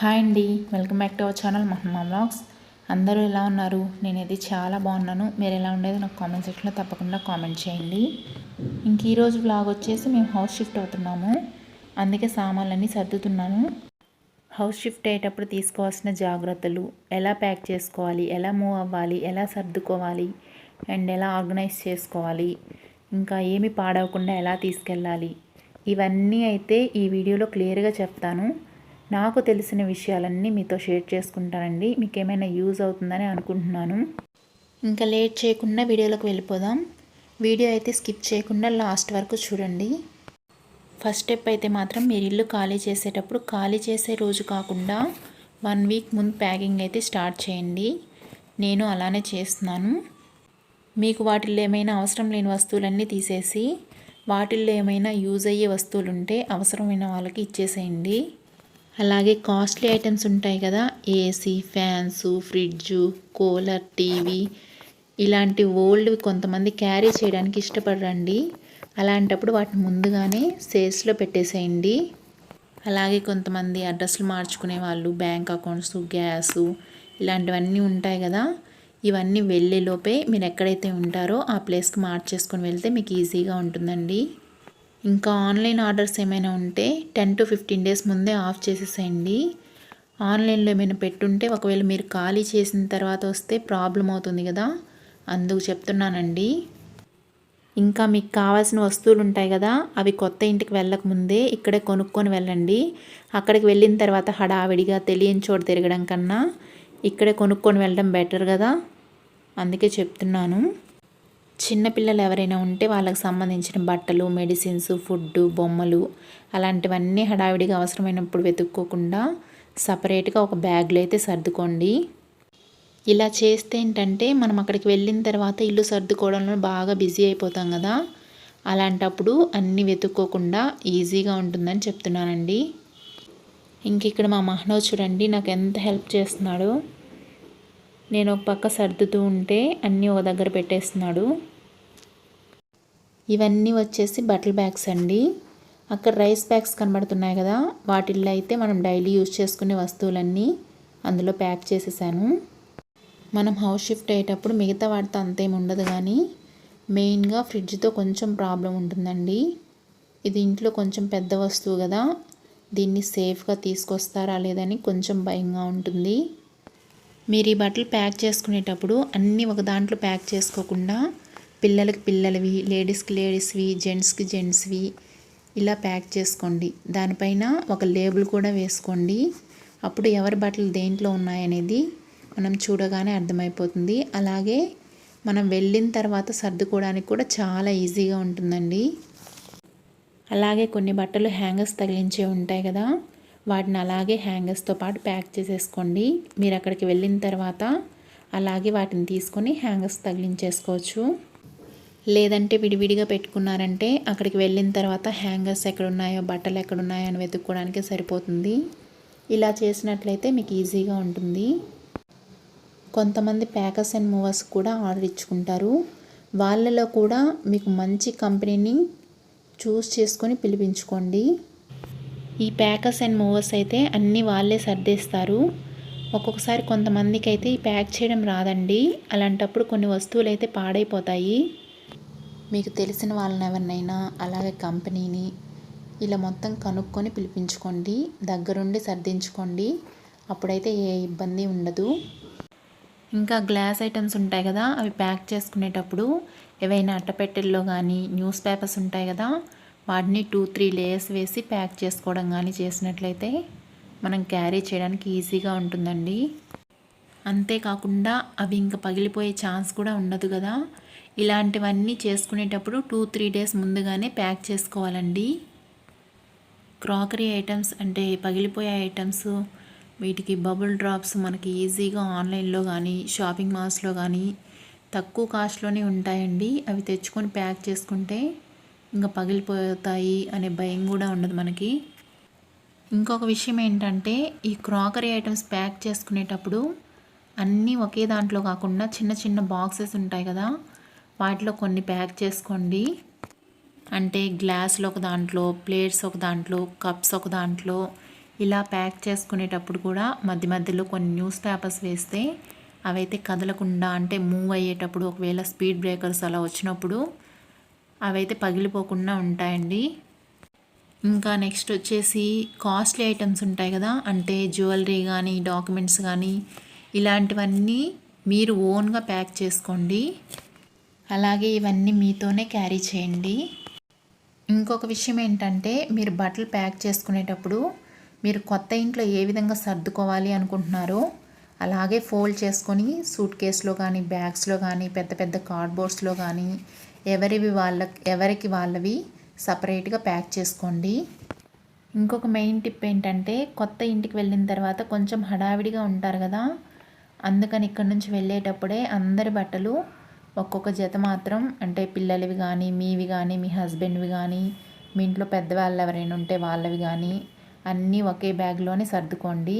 Hi అండి. Welcome back to our channel Mahamma blogs అందరూ ఎలా ఉన్నారు? నేనైతే చాలా బాగున్నాను. మీరు ఎలా ఉండేది నాకు కామెంట్ సెక్షన్లో తప్పకుండా కామెంట్ చేయండి. ఇంక ఈరోజు బ్లాగ్ వచ్చేసి మేము హౌస్ షిఫ్ట్ అవుతున్నాము. అందుకే సామాన్లన్నీ సర్దుతున్నాను. హౌస్ షిఫ్ట్ అయ్యేటప్పుడు తీసుకోవాల్సిన జాగ్రత్తలు ఎలా ప్యాక్ చేసుకోవాలి ఎలా మూవ్ అవ్వాలి ఎలా సర్దుకోవాలి అండ్ ఎలా ఆర్గనైజ్ చేసుకోవాలి ఇంకా ఏమి పాడవకుండా ఎలా తీసుకెళ్ళాలి ఇవన్నీ అయితే ఈ వీడియోలో క్లియర్గా చెప్తాను. నాకు తెలిసిన విషయాలన్నీ మీతో షేర్ చేసుకుంటానండి. మీకు ఏమైనా యూజ్ అవుతుందని అనుకుంటున్నాను. ఇంకా లేట్ చేయకుండా వీడియోలోకి వెళ్ళిపోదాం. వీడియో అయితే స్కిప్ చేయకుండా లాస్ట్ వరకు చూడండి. ఫస్ట్ స్టెప్ అయితే మాత్రం మీరు ఇల్లు ఖాళీ చేసేటప్పుడు ఖాళీ చేసే రోజు కాకుండా వన్ వీక్ ముందు ప్యాకింగ్ అయితే స్టార్ట్ చేయండి. నేను అలానే చేస్తున్నాను. మీకు వాటిల్లో ఏమైనా అవసరం లేని వస్తువులన్నీ తీసేసి వాటిల్లో ఏమైనా యూజ్ అయ్యే వస్తువులు ఉంటే అవసరమైన వాళ్ళకి ఇచ్చేసేయండి. అలాగే కాస్ట్లీ ఐటమ్స్ ఉంటాయి కదా. AC fans fridge cooler TV ఇలాంటి ఓల్డ్ కొంతమంది క్యారీ చేయడానికి ఇష్టపడరండి. అలాంటప్పుడు వాటిని ముందుగానే సేల్స్లో పెట్టేసేయండి. అలాగే కొంతమంది అడ్రస్లు మార్చుకునే వాళ్ళు బ్యాంక్ అకౌంట్స్ గ్యాసు ఇలాంటివన్నీ ఉంటాయి కదా. ఇవన్నీ వెళ్ళేలోపే మీరు ఎక్కడైతే ఉంటారో ఆ ప్లేస్కి మార్చేసుకొని వెళ్తే మీకు ఈజీగా ఉంటుందండి. ఇంకా ఆన్లైన్ ఆర్డర్స్ ఏమైనా ఉంటే టెన్ టు ఫిఫ్టీన్ డేస్ ముందే ఆఫ్ చేసేసేయండి. ఆన్లైన్లో ఏమైనా పెట్టుంటే ఒకవేళ మీరు ఖాళీ చేసిన తర్వాత వస్తే ప్రాబ్లం అవుతుంది కదా. అందుకు చెప్తున్నానండి. ఇంకా మీకు కావాల్సిన వస్తువులు ఉంటాయి కదా అవి కొత్త ఇంటికి వెళ్ళకముందే ఇక్కడే కొనుక్కొని వెళ్ళండి. అక్కడికి వెళ్ళిన తర్వాత హడావిడిగా తెలియని చోటు తిరగడం కన్నా ఇక్కడే కొనుక్కొని వెళ్ళడం బెటర్ కదా. అందుకే చెప్తున్నాను. చిన్నపిల్లలు ఎవరైనా ఉంటే వాళ్ళకి సంబంధించిన బట్టలు మెడిసిన్స్ ఫుడ్ బొమ్మలు అలాంటివన్నీ హడావిడిగా అవసరమైనప్పుడు వెతుక్కోకుండా సపరేట్గా ఒక బ్యాగ్లో అయితే సర్దుకోండి. ఇలా చేస్తే ఏంటంటే మనం అక్కడికి వెళ్ళిన తర్వాత ఇల్లు సర్దుకోవడంలో బాగా బిజీ అయిపోతాం కదా. అలాంటప్పుడు అన్నీ వెతుక్కోకుండా ఈజీగా ఉంటుందని చెప్తున్నానండి. ఇంక ఇక్కడ మా మహనో చూడండి నాకు ఎంత హెల్ప్ చేస్తున్నాడో. నేను ఒక పక్క సర్దుతూ ఉంటే అన్నీ ఒక దగ్గర పెట్టేస్తున్నాడు. ఇవన్నీ వచ్చేసి బట్టల బ్యాగ్స్ అండి. అక్కడ రైస్ బ్యాగ్స్ కనబడుతున్నాయి కదా వాటిల్లో అయితే మనం డైలీ యూజ్ చేసుకునే వస్తువులన్నీ అందులో ప్యాక్ చేసేసాను. మనం హౌస్ షిఫ్ట్ అయ్యేటప్పుడు మిగతా వాటితో అంతేం ఉండదు కానీ మెయిన్గా ఫ్రిడ్జ్తో కొంచెం ప్రాబ్లం ఉంటుందండి. ఇది ఇంట్లో కొంచెం పెద్ద వస్తువు కదా దీన్ని సేఫ్గా తీసుకొస్తారా లేదని కొంచెం భయంగా ఉంటుంది. మీరు ఈ బట్టలు ప్యాక్ చేసుకునేటప్పుడు అన్నీ ఒక దాంట్లో ప్యాక్ చేసుకోకుండా పిల్లలకి పిల్లలవి లేడీస్కి లేడీస్వి జెంట్స్కి జెంట్స్వి ఇలా ప్యాక్ చేసుకోండి. దానిపైన ఒక లేబుల్ కూడా వేసుకోండి. అప్పుడు ఎవరి బట్టలు దేంట్లో ఉన్నాయనేది మనం చూడగానే అర్థమైపోతుంది. అలాగే మనం వెళ్ళిన తర్వాత సర్దుకోవడానికి కూడా చాలా ఈజీగా ఉంటుందండి. అలాగే కొన్ని బట్టలు హ్యాంగర్స్ తగిలించే ఉంటాయి కదా. వాటిని అలాగే హ్యాంగర్స్తో పాటు ప్యాక్ చేసేసుకోండి. మీరు అక్కడికి వెళ్ళిన తర్వాత అలాగే వాటిని తీసుకొని హ్యాంగర్స్ తగిలించేసుకోవచ్చు. లేదంటే విడివిడిగా పెట్టుకున్నారంటే అక్కడికి వెళ్ళిన తర్వాత హ్యాంగర్స్ ఎక్కడున్నాయో బట్టలు ఎక్కడున్నాయో అని వెతుక్కోవడానికి సరిపోతుంది. ఇలా చేసినట్లయితే మీకు ఈజీగా ఉంటుంది. కొంతమంది ప్యాకర్స్ అండ్ మూవర్స్ కూడా ఆర్డర్ ఇచ్చుకుంటారు. వాళ్ళలో కూడా మీకు మంచి కంపెనీని చూస్ చేసుకొని పిలిపించుకోండి. ఈ ప్యాకర్స్ అండ్ మూవర్స్ అయితే అన్నీ వాళ్ళే సర్దేస్తారు. ఒక్కొక్కసారి కొంతమందికి అయితే ఈ ప్యాక్ చేయడం రాదండి. అలాంటప్పుడు కొన్ని వస్తువులు అయితే పాడైపోతాయి. మీకు తెలిసిన వాళ్ళని ఎవరినైనా అలాగే కంపెనీని ఇలా మొత్తం కనుక్కొని పిలిపించుకోండి. దగ్గరుండి సర్దించుకోండి. అప్పుడైతే ఏ ఇబ్బంది ఉండదు. ఇంకా గ్లాస్ ఐటమ్స్ ఉంటాయి కదా అవి ప్యాక్ చేసుకునేటప్పుడు. ఏవైనా అట్టపెట్టెల్లో కానీ న్యూస్ పేపర్స్ ఉంటాయి కదా వాటిని టూ త్రీ లేయర్స్ వేసి ప్యాక్ చేసుకోవడం కానీ చేసినట్లయితే మనం క్యారీ చేయడానికి ఈజీగా ఉంటుందండి. అంతేకాకుండా అవి ఇంకా పగిలిపోయే ఛాన్స్ కూడా ఉండదు కదా. ఇలాంటివన్నీ చేసుకునేటప్పుడు టూ త్రీ డేస్ ముందుగానే ప్యాక్ చేసుకోవాలండి. క్రాకరీ ఐటమ్స్ అంటే పగిలిపోయే ఐటమ్స్ వీటికి బబుల్ డ్రాప్స్ మనకి ఈజీగా ఆన్లైన్లో కానీ షాపింగ్ మాల్స్లో కానీ తక్కువ కాస్ట్లోనే ఉంటాయండి. అవి తెచ్చుకొని ప్యాక్ చేసుకుంటే ఇంకా పగిలిపోతాయి అనే భయం కూడా ఉండదు మనకి. ఇంకొక విషయం ఏంటంటే ఈ క్రాకరీ ఐటమ్స్ ప్యాక్ చేసుకునేటప్పుడు అన్నీ ఒకే దాంట్లో కాకుండా చిన్న చిన్న బాక్సెస్ ఉంటాయి కదా వాటిలో కొన్ని ప్యాక్ చేసుకోండి. అంటే గ్లాసులు ఒక దాంట్లో ప్లేట్స్ ఒక దాంట్లో కప్స్ ఒక దాంట్లో ఇలా ప్యాక్ చేసుకునేటప్పుడు కూడా మధ్య మధ్యలో కొన్ని న్యూస్ పేపర్స్ వేస్తే అవైతే కదలకుండా అంటే మూవ్ అయ్యేటప్పుడు ఒకవేళ స్పీడ్ బ్రేకర్స్ అలా వచ్చినప్పుడు అవైతే పగిలిపోకుండా ఉంటాయండి. ఇంకా నెక్స్ట్ వచ్చేసి కాస్ట్లీ ఐటమ్స్ ఉంటాయి కదా అంటే జ్యువెలరీ కానీ డాక్యుమెంట్స్ కానీ ఇలాంటివన్నీ మీరు ఓన్గా ప్యాక్ చేసుకోండి. అలాగే ఇవన్నీ మీతోనే క్యారీ చేయండి. ఇంకొక విషయం ఏంటంటే మీరు బట్టలు ప్యాక్ చేసుకునేటప్పుడు మీరు కొత్త ఇంట్లో ఏ విధంగా సర్దుకోవాలి అనుకుంటున్నారో అలాగే ఫోల్డ్ చేసుకొని సూట్ కేసులో కానీ బ్యాగ్స్లో కానీ పెద్ద పెద్ద కార్డ్బోర్డ్స్లో కానీ ఎవరివి వాళ్ళ ఎవరికి వాళ్ళవి సపరేట్గా ప్యాక్ చేసుకోండి. ఇంకొక మెయిన్ టిప్ ఏంటంటే కొత్త ఇంటికి వెళ్ళిన తర్వాత కొంచెం హడావిడిగా ఉంటారు కదా. అందుకని ఇక్కడ నుంచి వెళ్ళేటప్పుడే అందరి బట్టలు ఒక్కొక్క జత మాత్రం అంటే పిల్లలవి కానీ మీవి కానీ మీ హస్బెండ్వి కానీ మీ ఇంట్లో పెద్దవాళ్ళు ఎవరైనా ఉంటే వాళ్ళవి కానీ అన్నీ ఒకే బ్యాగ్లోనే సర్దుకోండి.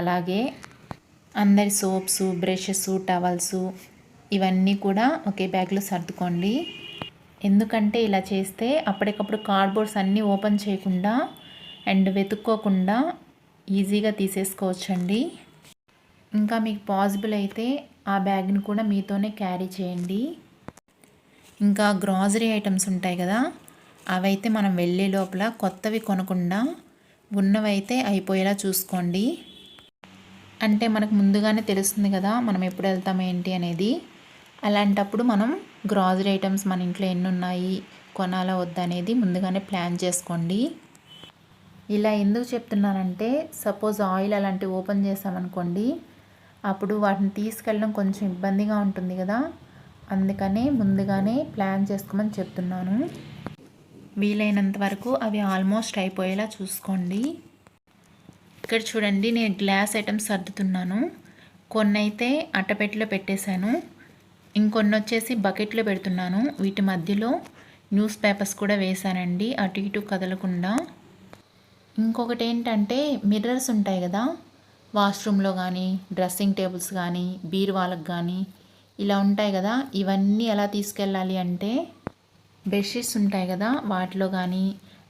అలాగే అందరి సోప్స్ బ్రషెస్ టవల్స్ ఇవన్నీ కూడా ఒకే బ్యాగ్లో సర్దుకోండి. ఎందుకంటే ఇలా చేస్తే అప్పటికప్పుడు కార్డ్బోర్డ్స్ అన్నీ ఓపెన్ చేయకుండా అండ్ వెతుక్కోకుండా ఈజీగా తీసేసుకోవచ్చండి. ఇంకా మీకు పాసిబుల్ అయితే ఆ బ్యాగ్ని కూడా మీతోనే క్యారీ చేయండి. ఇంకా గ్రాసరీ ఐటమ్స్ ఉంటాయి కదా అవైతే మనం వెళ్ళే లోపల కొత్తవి కొనకుండా ఉన్నవైతే అయిపోయేలా చూసుకోండి. అంటే మనకు ముందుగానే తెలుస్తుంది కదా మనం ఎప్పుడు వెళ్తాం ఏంటి అనేది. అలాంటప్పుడు మనం గ్రాసరీ ఐటమ్స్ మన ఇంట్లో ఎన్ని ఉన్నాయి కొనాలా వద్దా అనేది ముందుగానే ప్లాన్ చేసుకోండి. ఇలా ఎందుకు చెప్తున్నానంటే సపోజ్ ఆయిల్ అలాంటివి ఓపెన్ చేసామనుకోండి అప్పుడు వాటిని తీసుకెళ్ళడం కొంచెం ఇబ్బందిగా ఉంటుంది కదా. అందుకనే ముందుగానే ప్లాన్ చేసుకోమని చెప్తున్నాను. వీలైనంత వరకు అవి ఆల్మోస్ట్ అయిపోయేలా చూసుకోండి. ఇక్కడ చూడండి నేను గ్లాస్ ఐటమ్స్ సర్దుతున్నాను. కొన్ని అయితే అట్టపెట్టిలో పెట్టేశాను. ఇంకొన్ని వచ్చేసి బకెట్లో పెడుతున్నాను. వీటి మధ్యలో న్యూస్ పేపర్స్ కూడా వేశానండి. అటు ఇటు కదలకుండా. ఇంకొకటి ఏంటంటే మిర్రర్స్ ఉంటాయి కదా. వాష్రూమ్లో కానీ డ్రెస్సింగ్ టేబుల్స్ కానీ బీరువాళ్ళకి కానీ ఇలా ఉంటాయి కదా. ఇవన్నీ ఎలా తీసుకెళ్ళాలి అంటే బెడ్షీట్స్ ఉంటాయి కదా. వాటిలో కానీ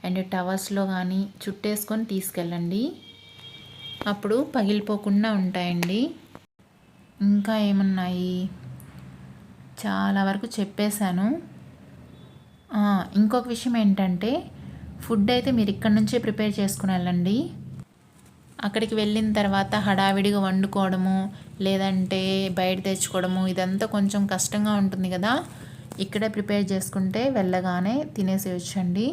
అండ్ టవర్స్లో కానీ చుట్టేసుకొని తీసుకెళ్ళండి. అప్పుడు పగిలిపోకుండా ఉంటాయండి. ఇంకా ఏమున్నాయి? చాలా వరకు చెప్పేశాను. ఇంకొక విషయం ఏంటంటే ఫుడ్ అయితే మీరు ఇక్కడ నుంచే ప్రిపేర్ చేసుకుని వెళ్ళండి. అక్కడికి వెళ్ళిన తర్వాత హడావిడిగా వండుకోవడము లేదంటే బయట తెచ్చుకోవడము ఇదంతా కొంచెం కష్టంగా ఉంటుంది కదా. ఇక్కడే ప్రిపేర్ చేసుకుంటే వెళ్ళగానే తినేసేయచ్చండి.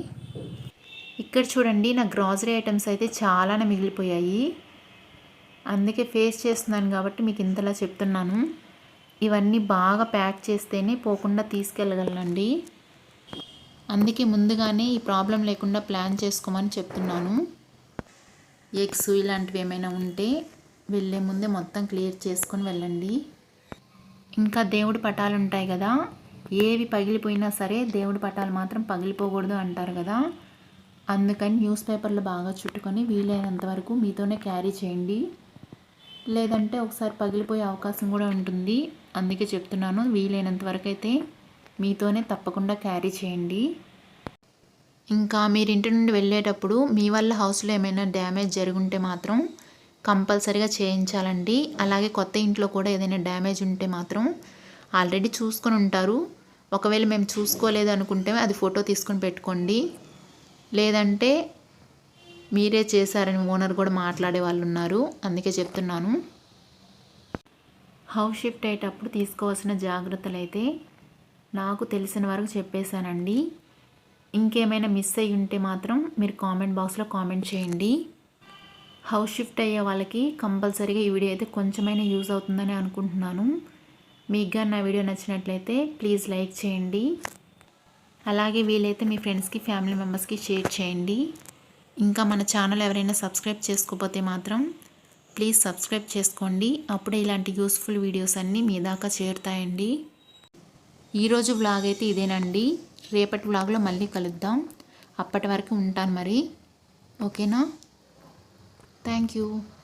ఇక్కడ చూడండి నా గ్రాసరీ ఐటమ్స్ అయితే చాలానే మిగిలిపోయాయి. అందుకే ఫేస్ చేస్తున్నాను కాబట్టి మీకు ఇంతలా చెప్తున్నాను. ఇవన్నీ బాగా ప్యాక్ చేస్తేనే పోకుండా తీసుకెళ్ళగలండి అందుకే ముందుగానే ఈ ప్రాబ్లం లేకుండా ప్లాన్ చేసుకోమని చెప్తున్నాను. ఎగ్స్ ఇలాంటివి ఏమైనా ఉంటే వెళ్ళే ముందే మొత్తం క్లియర్ చేసుకొని వెళ్ళండి. ఇంకా దేవుడి పటాలు ఉంటాయి కదా ఏవి పగిలిపోయినా సరే దేవుడి పటాలు మాత్రం పగిలిపోకూడదు అంటారు కదా. అందుకని న్యూస్ పేపర్లు బాగా చుట్టుకొని వీలైనంత వరకు మీతోనే క్యారీ చేయండి. లేదంటే ఒకసారి పగిలిపోయే అవకాశం కూడా ఉంటుంది. అందుకే చెప్తున్నాను వీలైనంత వరకు అయితే మీతోనే తప్పకుండా క్యారీ చేయండి. ఇంకా మీరు ఇంటి నుండి వెళ్ళేటప్పుడు మీ వల్ల హౌస్లో ఏమైనా డ్యామేజ్ జరుగుంటే మాత్రం కంపల్సరీగా చేయించాలండి. అలాగే కొత్త ఇంట్లో కూడా ఏదైనా డ్యామేజ్ ఉంటే మాత్రం ఆల్రెడీ చూసుకొని ఉంటారు. ఒకవేళ మేము చూసుకోలేదు అనుకుంటే అది ఫోటో తీసుకొని పెట్టుకోండి. లేదంటే మీరే చేశారని ఓనర్ కూడా మాట్లాడే వాళ్ళు ఉన్నారు. అందుకే చెప్తున్నాను. హౌస్ షిఫ్ట్ అయ్యేటప్పుడు తీసుకోవాల్సిన జాగ్రత్తలు అయితే నాకు తెలిసిన వరకు చెప్పేశానండి. ఇంకేమైనా మిస్ అయ్యి ఉంటే మాత్రం మీరు కామెంట్ బాక్స్లో కామెంట్ చేయండి. హౌస్ షిఫ్ట్ అయ్యే వాళ్ళకి కంపల్సరీగా ఈ వీడియో అయితే కొంచెమైనా యూజ్ అవుతుందని అనుకుంటున్నాను. మీకు కానీ నా వీడియో నచ్చినట్లయితే ప్లీజ్ లైక్ చేయండి. అలాగే వీలైతే మీ ఫ్రెండ్స్కి ఫ్యామిలీ మెంబర్స్కి షేర్ చేయండి. ఇంకా మన ఛానల్ ఎవరైనా సబ్స్క్రైబ్ చేసుకోకపోతే మాత్రం ప్లీజ్ సబ్స్క్రైబ్ చేసుకోండి. అప్పుడే ఇలాంటి యూస్ఫుల్ వీడియోస్ అన్నీ మీ దాకా చేరుతాయండి. ఈరోజు వ్లాగ్ అయితే ఇదేనండి. రేపటి వ్లాగ్లో మళ్ళీ కలుద్దాం. అప్పటి వరకు ఉంటాను మరి. ఓకేనా? Thank you.